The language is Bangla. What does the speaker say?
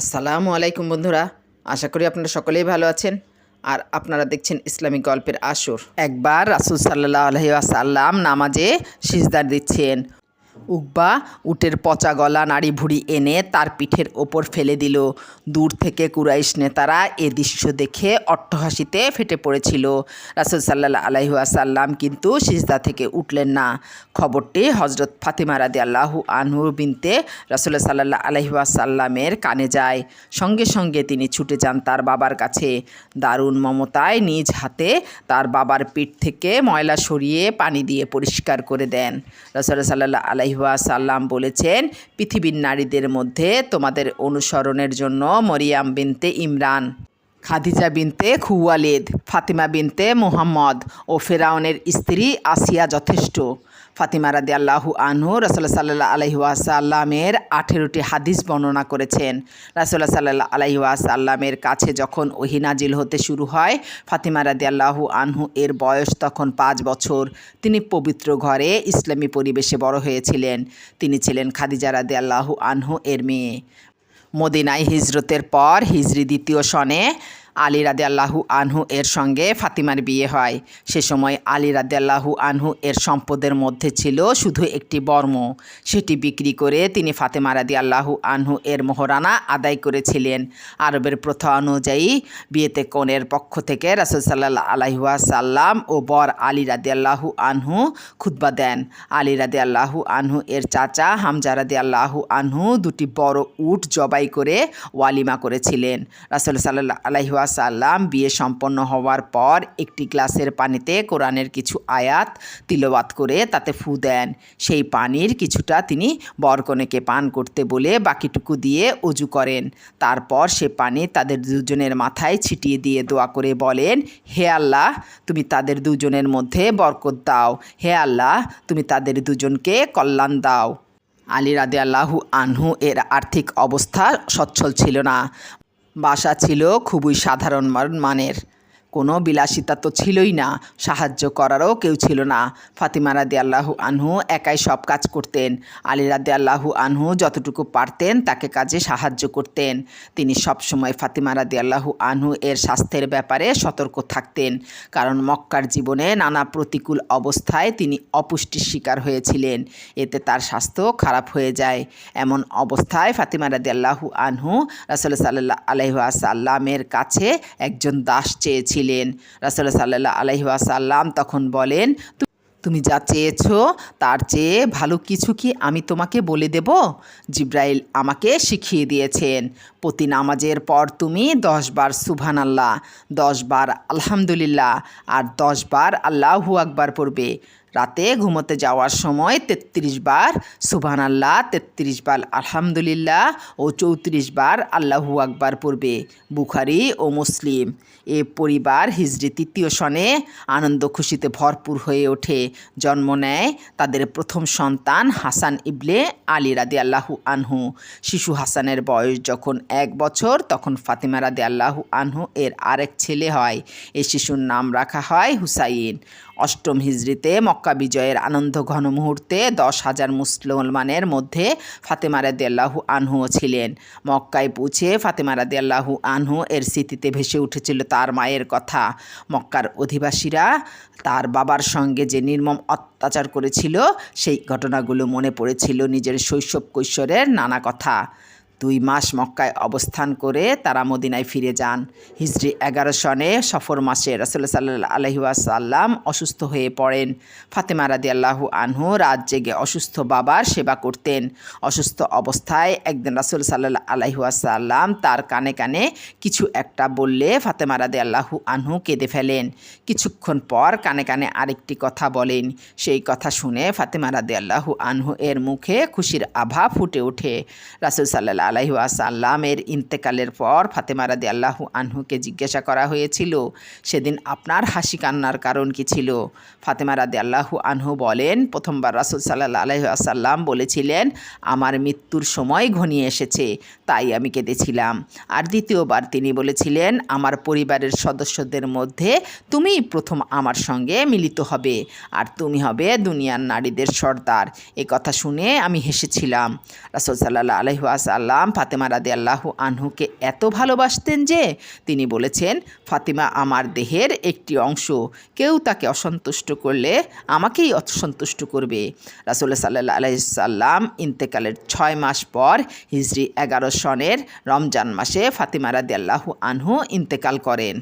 আসসালামু আলাইকুম বন্ধুরা, আশা করি আপনারা সকলেই ভালো আছেন। আর আপনারা দেখছেন ইসলামিক গল্পের আসর। একবার রাসুল সাল্লাহ আলহি আসাল্লাম নামাজে সিজদার দিচ্ছেন। উকবা উটের পচা গলা নাড়ি ভুড়ি এনে তার পিঠের ওপর ফেলে দিল। দূর থেকে কুরাইশ নেতারা এ দৃশ্য দেখে অট্টহাসিতে ফেটে পড়েছিল। রাসুল সাল্লাহ আলাইহু আসাল্লাম কিন্তু সিজদা থেকে উঠলেন না। খবরটি হজরত ফাতিমা রাদি আল্লাহু আনহু বিনতে রাসুল্লাহ সাল্লাহ আলহি আসাল্লামের কানে যায়। সঙ্গে সঙ্গে তিনি ছুটে যান তার বাবার কাছে। দারুণ মমতায় নিজ হাতে তার বাবার পিঠ থেকে ময়লা সরিয়ে পানি দিয়ে পরিষ্কার করে দেন। রাসুল্লাহ সাল্লাহ আলাইহুয়া সাল্লাম বলেছেন, পৃথিবীর নারীদের মধ্যে তোমাদের অনুসরণের জন্য মরিয়াম বিনতে ইমরান, খাদিজা বিনতে খুওয়ালিদ, ফাতিমা বিনতে মোহাম্মদ ও ফেরাউনের স্ত্রী আসিয়া যথেষ্ট। ফাতিমা রাদি আল্লাহু আনহু রসল্লা সাল্লাহ আলহিউসাল্লামের আঠেরোটি হাদিস বর্ণনা করেছেন। রাসুল্লাহ সাল্লাহ আলহিউসাল্লামের কাছে যখন ওহিনাজিল হতে শুরু হয়, ফাতিমা রাদি আল্লাহু আনহু এর বয়স তখন পাঁচ বছর। তিনি পবিত্র ঘরে ইসলামী পরিবেশে বড় হয়েছিলেন। তিনি ছিলেন খাদিজা রাদি আল্লাহু আনহু এর মেয়ে। মদিনায় হিজরতের পর হিজরি দ্বিতীয় সনে আলী রাদে আল্লাহু আনহু এর সঙ্গে ফাতিমার বিয়ে হয়। সে সময় আলী রাদে আল্লাহু আনহু এর সম্পদের মধ্যে ছিল শুধু একটি বর্ম। সেটি বিক্রি করে তিনি ফাতেমা রাদি আল্লাহু আনহু এর মোহরানা আদায় করেছিলেন। আরবের প্রথা অনুযায়ী বিয়েতে কনের পক্ষ থেকে রাসুল সাল্লাহ আলাইহুয়া সাল্লাম ও বর আলী রাদি আল্লাহু আনহু খুতবা দেন। আলী রাদি আল্লাহু আনহু এর চাচা হামজা রাদি আল্লাহু আনহু দুটি বড় উট জবাই করে ওয়ালিমা করেছিলেন। রাসুল সাল্লাহ আলাইহুয়া সাল্লাম বিয়ে সম্পন্ন হওয়ার পর একটি গ্লাসের পানিতে কোরআনের কিছু আয়াত তিলবাত করে তাতে ফু দেন। সেই পানির কিছুটা তিনি বরকনেকে পান করতে বলে বাকিটুকু দিয়ে অজু করেন। তারপর সে পানি তাদের দুজনের মাথায় ছিটিয়ে দিয়ে দোয়া করে বলেন, হে আল্লাহ, তুমি তাদের দুজনের মধ্যে বরকত দাও। হে আল্লাহ, তুমি তাদের দুজনকে কল্যাণ দাও। আলী রাদে আল্লাহু আনহু এর আর্থিক অবস্থা সচ্ছল ছিল না। বাসা ছিল খুবই সাধারণ মানের। কোনো বিলাসিতা তো ছিলই না, সাহায্য করারও কেউ ছিল না। ফাতিমা রাদি আল্লাহু আনহু একাই সব কাজ করতেন। আলী রাদি আল্লাহু আনহু যতটুকু পারতেন তাকে কাজে সাহায্য করতেন। তিনি সবসময় ফাতিমা রাদি আল্লাহু আনহু এর স্বাস্থ্যের ব্যাপারে সতর্ক থাকতেন। কারণ মক্কার জীবনে নানা প্রতিকূল অবস্থায় তিনি অপুষ্টির শিকার হয়েছিলেন। এতে তার স্বাস্থ্য খারাপ হয়ে যায়। এমন অবস্থায় ফাতিমা রাদি আল্লাহু আনহু রাসুল সাল্লাহ আলহাসাল্লামের কাছে একজন দাস চেয়েছিলেন ছিলেন রাসুল্লাহ সাল্লাহ আলহিহাসাল্লাম তখন বলেন, তুমি যা চেয়েছ তার চেয়ে ভালো কিছু কি আমি তোমাকে বলে দেব? জিব্রাইল আমাকে শিখিয়ে দিয়েছেন, প্রতি নামাজের পর তুমি দশবার সুভান আল্লাহ দশবার আলহামদুলিল্লাহ, আর দশবার আল্লাহু আকবার পড়বে। রাতে ঘুমোতে যাওয়ার সময় তেত্রিশ বার সুবহান আল্লাহ তেত্রিশ বার আলহামদুলিল্লাহ ও চৌত্রিশ বার আল্লাহু আকবার পড়বে, বুখারি ও মুসলিম। এ পরিবার হিজড়ি তৃতীয় সনে আনন্দ খুশিতে ভরপুর হয়ে ওঠে। জন্ম নেয় তাদের প্রথম সন্তান হাসান ইবলে আলী রাদি আল্লাহু আনহু। শিশু হাসানের বয়স যখন এক বছর, তখন ফাতিমা রাদি আল্লাহু আনহু এর আরেক ছেলে হয়। এ শিশুর নাম রাখা হয় হুসাইন। অষ্টম হিজড়িতে মক্কা বিজয়ের আনন্দ ঘন মুহূর্তে দশ হাজার মুসলমানের মধ্যে ফাতেমা রাদি আল্লাহু আনহুও ছিলেন। মক্কায় পৌঁছে ফাতেমা রাদি আল্লাহু আনহু এর স্মৃতিতে ভেসে উঠেছিল তার মায়ের কথা। মক্কার অধিবাসীরা তার বাবার সঙ্গে যে নির্মম অত্যাচার করেছিল, সেই ঘটনাগুলো মনে পড়েছিল নিজের শৈশব কৈশোরের নানা কথা। দুই মাস মক্কায় অবস্থান করে তারা মদিনায় ফিরে যান। হিজড়ি এগারো সনে সফর মাসে রসুল্লা সাল্লাহ আলহিউসাল্লাম অসুস্থ হয়ে পড়েন। ফাতেমা রাদি আল্লাহু আনহু রাত জেগে অসুস্থ বাবার সেবা করতেন। অসুস্থ অবস্থায় একদিন রাসুল সাল্লাহ আলহিউসাল্লাম তার কানে কানে কিছু একটা বললে ফাতেমা রাদি আল্লাহু আনহু কেঁদে ফেলেন। কিছুক্ষণ পর কানে কানে আরেকটি কথা বলেন। সেই কথা শুনে ফাতেমা রাদি আল্লাহু আনহু এর মুখে খুশির আভা ফুটে ওঠে। রাসুল সাল্লাহ আলাইহু আসাল্লামের ইন্তেকালের পর ফাতেমা রাদি আল্লাহু আনহুকে জিজ্ঞাসা করা হয়েছিল, সেদিন আপনার হাসি কান্নার কারণ কি ছিল? ফাতেমা রাদি আল্লাহু আনহু বলেন, প্রথমবার রাসুল সাল্লাহ আলাইহু আসাল্লাম বলেছিলেন, আমার মৃত্যুর সময় ঘনিয়ে এসেছে, তাই আমি কেঁদেছিলাম। আর দ্বিতীয়বার তিনি বলেছিলেন, আমার পরিবারের সদস্যদের মধ্যে তুমি প্রথম আমার সঙ্গে মিলিত হবে, আর তুমি হবে দুনিয়ার নারীদের সর্দার। এ কথা শুনে আমি হেসেছিলাম। রাসুল সাল্লাহ আলহিহাসাল্লাম সাল্লাম ফাতেমা রাদে আল্লাহু আনহুকে এত ভালোবাসতেন যে তিনি বলেছেন, ফাতিমা আমার দেহের একটি অংশ। কেউ তাকে অসন্তুষ্ট করলে আমাকেই অসন্তুষ্ট করবে। রাসুল্লাহ সাল্লাহ আলাইসাল্লাম ইন্তেকালের ছয় মাস পর হিজরি এগারো সনের রমজান মাসে ফাতিমা রাদে আল্লাহু আনহু ইন্তেকাল করেন।